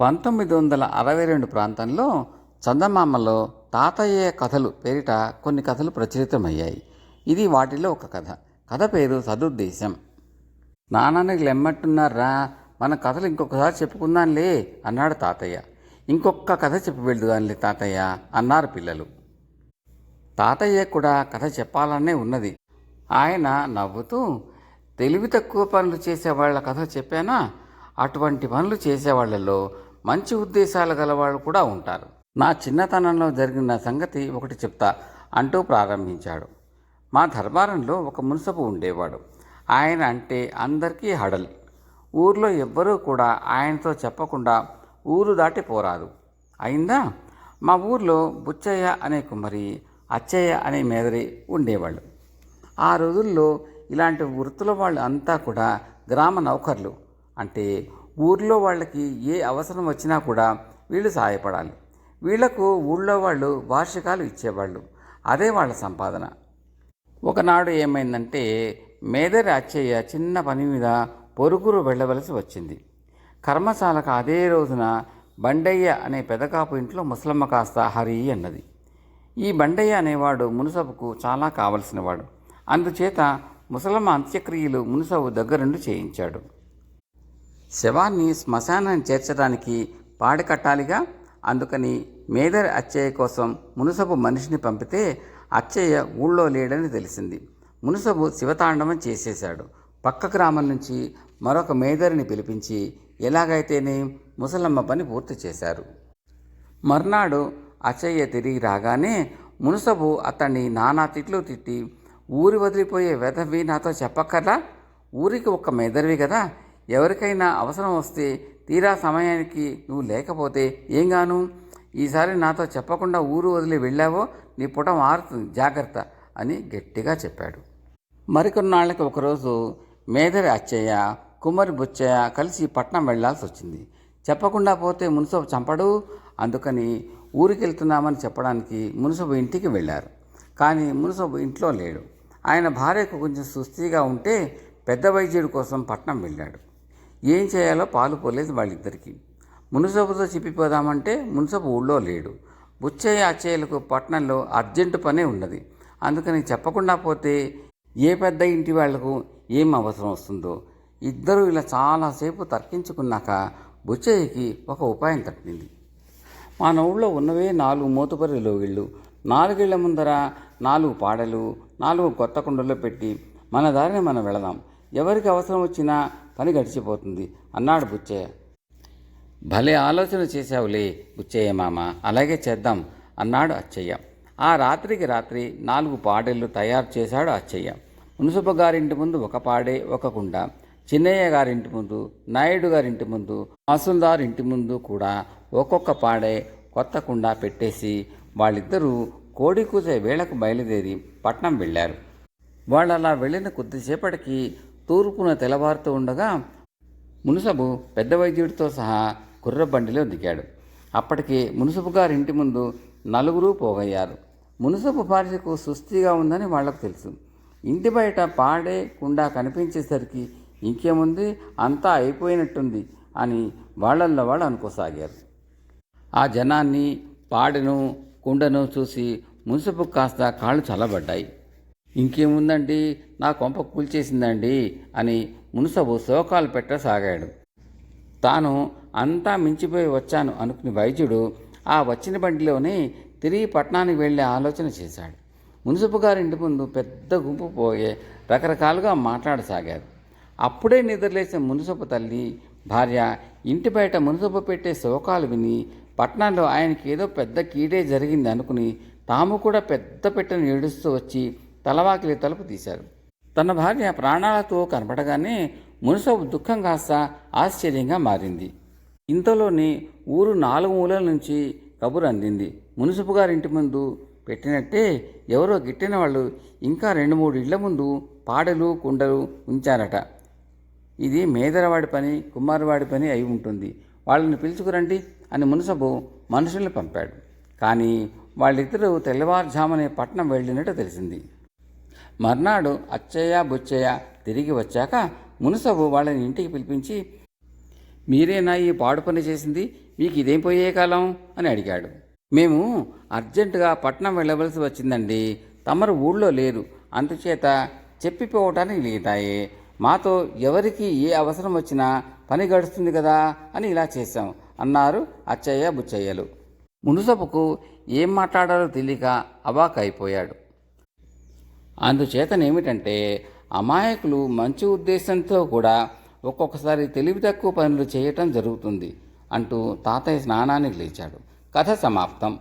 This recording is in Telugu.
పంతొమ్మిది వందల అరవై రెండు ప్రాంతంలో చందమామలో తాతయ్య కథలు పేరిట కొన్ని కథలు ప్రచురితమయ్యాయి. ఇది వాటిలో ఒక కథ. కథ పేరు సదుద్దేశం. నాన్నకి లెమ్మట్టున్నారా మన కథలు ఇంకొకసారి చెప్పుకుందాంలే అన్నాడు తాతయ్య. ఇంకొక కథ చెప్పి వెళ్దుగానిలే తాతయ్య అన్నారు పిల్లలు. తాతయ్య కూడా కథ చెప్పాలనే ఉన్నది. ఆయన నవ్వుతూ తెలివి తక్కువ పనులు చేసేవాళ్ళ కథ చెప్పానా? అటువంటి పనులు చేసేవాళ్ళలో మంచి ఉద్దేశాలు గలవాళ్ళు కూడా ఉంటారు. నా చిన్నతనంలో జరిగిన సంగతి ఒకటి చెప్తా అంటూ ప్రారంభించాడు. మా దర్బారంలో ఒక మున్సపు ఉండేవాడు. ఆయన అంటే అందరికీ హడల్. ఊర్లో ఎవ్వరూ కూడా ఆయనతో చెప్పకుండా ఊరు దాటి పోరాదు. అయిందా? మా ఊర్లో బుచ్చయ్య అనే కుమ్మరి అచ్చయ్య అనే మేదరి ఉండేవాళ్ళు. ఆ రోజుల్లో ఇలాంటి వృత్తుల వాళ్ళు అంతా కూడా గ్రామ నౌకర్లు. అంటే ఊర్లో వాళ్ళకి ఏ అవసరం వచ్చినా కూడా వీళ్ళు సహాయపడాలి. వీళ్ళకు ఊళ్ళో వాళ్ళు వార్షికాలు ఇచ్చేవాళ్ళు. అదే వాళ్ళ సంపాదన. ఒకనాడు ఏమైందంటే మేదరి అచ్చయ్య చిన్న పని మీద పొరుగురు వెళ్ళవలసి వచ్చింది. కర్మశాలకు అదే రోజున బండయ్య అనే పెదకాపు ఇంట్లో ముసలమ్మ కాస్త హరి అన్నది. ఈ బండయ్య అనేవాడు మునుసబుకు చాలా కావలసినవాడు. అందుచేత ముసలమ్మ అంత్యక్రియలు మునుసబు దగ్గరుండి చేయించాడు. శవాన్ని శ్మశానాన్ని చేర్చడానికి పాడి కట్టాలిగా అందుకని మేదర్ అచ్చయ్య కోసం మునుసబు మనిషిని పంపితే అచ్చయ్య ఊళ్ళో లేడని తెలిసింది. మునుసబు శివతాండవం చేసేశాడు. పక్క గ్రామం నుంచి మరొక మేదరిని పిలిపించి ఎలాగైతేనే ముసలమ్మ పని పూర్తి చేశారు. మర్నాడు అచ్చయ్య తిరిగి రాగానే మునుసబు అతన్ని నానా తిట్లు తిట్టి ఊరి వదిలిపోయే వెధవి నాతో చెప్పక్కర్లా? ఊరికి ఒక్క మెదరివి కదా ఎవరికైనా అవసరం వస్తే తీరా సమయానికి నువ్వు లేకపోతే ఏం గాను? ఈసారి నాతో చెప్పకుండా ఊరు వదిలి వెళ్ళావో? నీ పుట మారుతుంది. జాగ్రత్త అని గట్టిగా చెప్పాడు. మరికొన్నాళ్ళకి ఒకరోజు మేదరి అచ్చయ్య కుమ్మరి బుచ్చయ్య కలిసి పట్నం వెళ్ళాల్సి వచ్చింది. చెప్పకుండా పోతే మున్సబు చంపడు. అందుకని ఊరికి వెళ్తున్నామని చెప్పడానికి మున్సబు ఇంటికి వెళ్ళారు. కానీ మున్సబు ఇంట్లో లేడు. ఆయన భార్యకు కొంచెం సుస్థిగా ఉంటే పెద్ద వైద్యుడి కోసం పట్నం వెళ్ళాడు. ఏం చేయాలో పాలు పోలేదు వాళ్ళిద్దరికీ. మున్సబుతో చెప్పిపోదామంటే మున్సబు ఊళ్ళో లేడు. బుచ్చయ్య అచ్చయ్యలకు పట్నంలో అర్జెంటు పనే ఉన్నది. అందుకని చెప్పకుండా పోతే ఏ పెద్ద ఇంటి వాళ్ళకు ఏం అవసరం వస్తుందో? ఇద్దరూ ఇలా చాలాసేపు తర్కించుకున్నాక బుచ్చయ్యకి ఒక ఉపాయం తట్టింది మన ఊళ్ళో ఉన్నవే నాలుగు మూతుపరి లోగిళ్ళు నాలుగేళ్ళ ముందర నాలుగు పాడలు నాలుగు కొత్త కుండల్లో పెట్టి మన దారిని మనం వెళదాం. ఎవరికి అవసరం వచ్చినా పని గడిచిపోతుంది. అన్నాడు బుచ్చయ్య. భలే ఆలోచన చేశావులే బుచ్చయ్య మామ. అలాగే చేద్దాం అన్నాడు అచ్చయ్య. ఆ రాత్రికి రాత్రి నాలుగు పాడేళ్ళు తయారు చేశాడు అచ్చయ్య. మున్సబ గారింటి ముందు ఒక పాడే ఒక కుండ. చిన్నయ్య గారింటి ముందు నాయుడు గారింటి ముందు మాసుల్దార్ ఇంటి ముందు కూడా ఒక్కొక్క పాడే కొత్త కుండ పెట్టేసి వాళ్ళిద్దరూ కోడి కూసే వేళకు బయలుదేరి పట్నం వెళ్ళారు. వాళ్ళు అలా వెళ్ళిన కొద్దిసేపటికి తూర్పున తెల్లవారుతూ ఉండగా మునుసబు పెద్ద వైద్యుడితో సహా కుర్రబండిలో దిగాడు. అప్పటికి మునుసబు గారి ఇంటి ముందు నలుగురు పోగయ్యారు. మునుసబు భార్యకు సుస్థిగా ఉందని వాళ్ళకు తెలుసు. ఇంటి బయట పాడే కుండా కనిపించేసరికి ఇంకేముంది? అంతా అయిపోయినట్టుంది అని వాళ్ళల్లో వాళ్ళు అనుకోసాగారు. ఆ జనాన్ని పాడెను కుండను చూసి మున్సబు కాస్త కాళ్ళు చల్లబడ్డాయి. ఇంకేముందండి? నా కొంప కూల్చేసిందండి అని మునుసబు శోకాలు పెట్టసాగాడు. తాను అంతా మించిపోయి వచ్చాను అనుకుని వైద్యుడు ఆ వచ్చిన బండిలోనే తిరిగి పట్టణానికి వెళ్ళే ఆలోచన చేశాడు. మున్సిపు గారింటి ముందు పెద్ద గుంపు పోయే రకరకాలుగా మాట్లాడసాగారు. అప్పుడే నిద్రలేసిన మున్సపు తల్లి భార్య ఇంటి బయట మున్సపు పెట్టే శోకాలు విని పట్నంలో ఆయనకి ఏదో పెద్ద కీడే జరిగింది అనుకుని తాము కూడా పెద్ద పెట్టను ఏడుస్తూ వచ్చి తలవాకిలి తలుపు తీశారు తన భార్య ప్రాణాలతో కనపడగానే మునసబు దుఃఖం కాస్త ఆశ్చర్యంగా మారింది. ఇంతలోనే ఊరు నాలుగు మూలల నుంచి కబురు అందింది. మునుసపు గారింటి ముందు పెట్టినట్టే ఎవరో గిట్టిన వాళ్ళు ఇంకా రెండు మూడు ఇళ్ళ ముందు పాడలు కుండలు ఉంచారట. ఇది మేదరవాడి పని కుమారవాడి పని అయి ఉంటుంది. వాళ్ళని పిలుచుకురండి అని మునసబు మనుషుల్ని పంపాడు. కానీ వాళ్ళిద్దరూ తెల్లవారుజామునే పట్నం వెళ్ళినట్టు తెలిసింది. మర్నాడు అచ్చయ్య బుచ్చయ్య తిరిగి వచ్చాక మునసబు వాళ్ళని ఇంటికి పిలిపించి మీరేనా ఈ పాడు పని చేసింది? మీకు ఇదేం పోయే కాలం? అని అడిగాడు. మేము అర్జెంటుగా పట్నం వెళ్ళవలసి వచ్చిందండి. తమరు ఊళ్ళో లేరు. అందుచేత చెప్పిపోవటానికి లేదాయే మాతో ఎవరికి ఏ అవసరం వచ్చినా పని గడుస్తుంది కదా అని ఇలా చేశాం అన్నారు అచ్చయ్య బుచ్చయ్యలు. మునుసపుకు ఏం మాట్లాడాలో తెలియక అవాక్ అయిపోయాడు అందుచేతనేమిటంటే అమాయకులు మంచి ఉద్దేశంతో కూడా ఒక్కొక్కసారి తెలివి తక్కువ పనులు చేయటం జరుగుతుంది అంటూ తాతయ్య స్నానానికి లేచాడు. కథ సమాప్తం.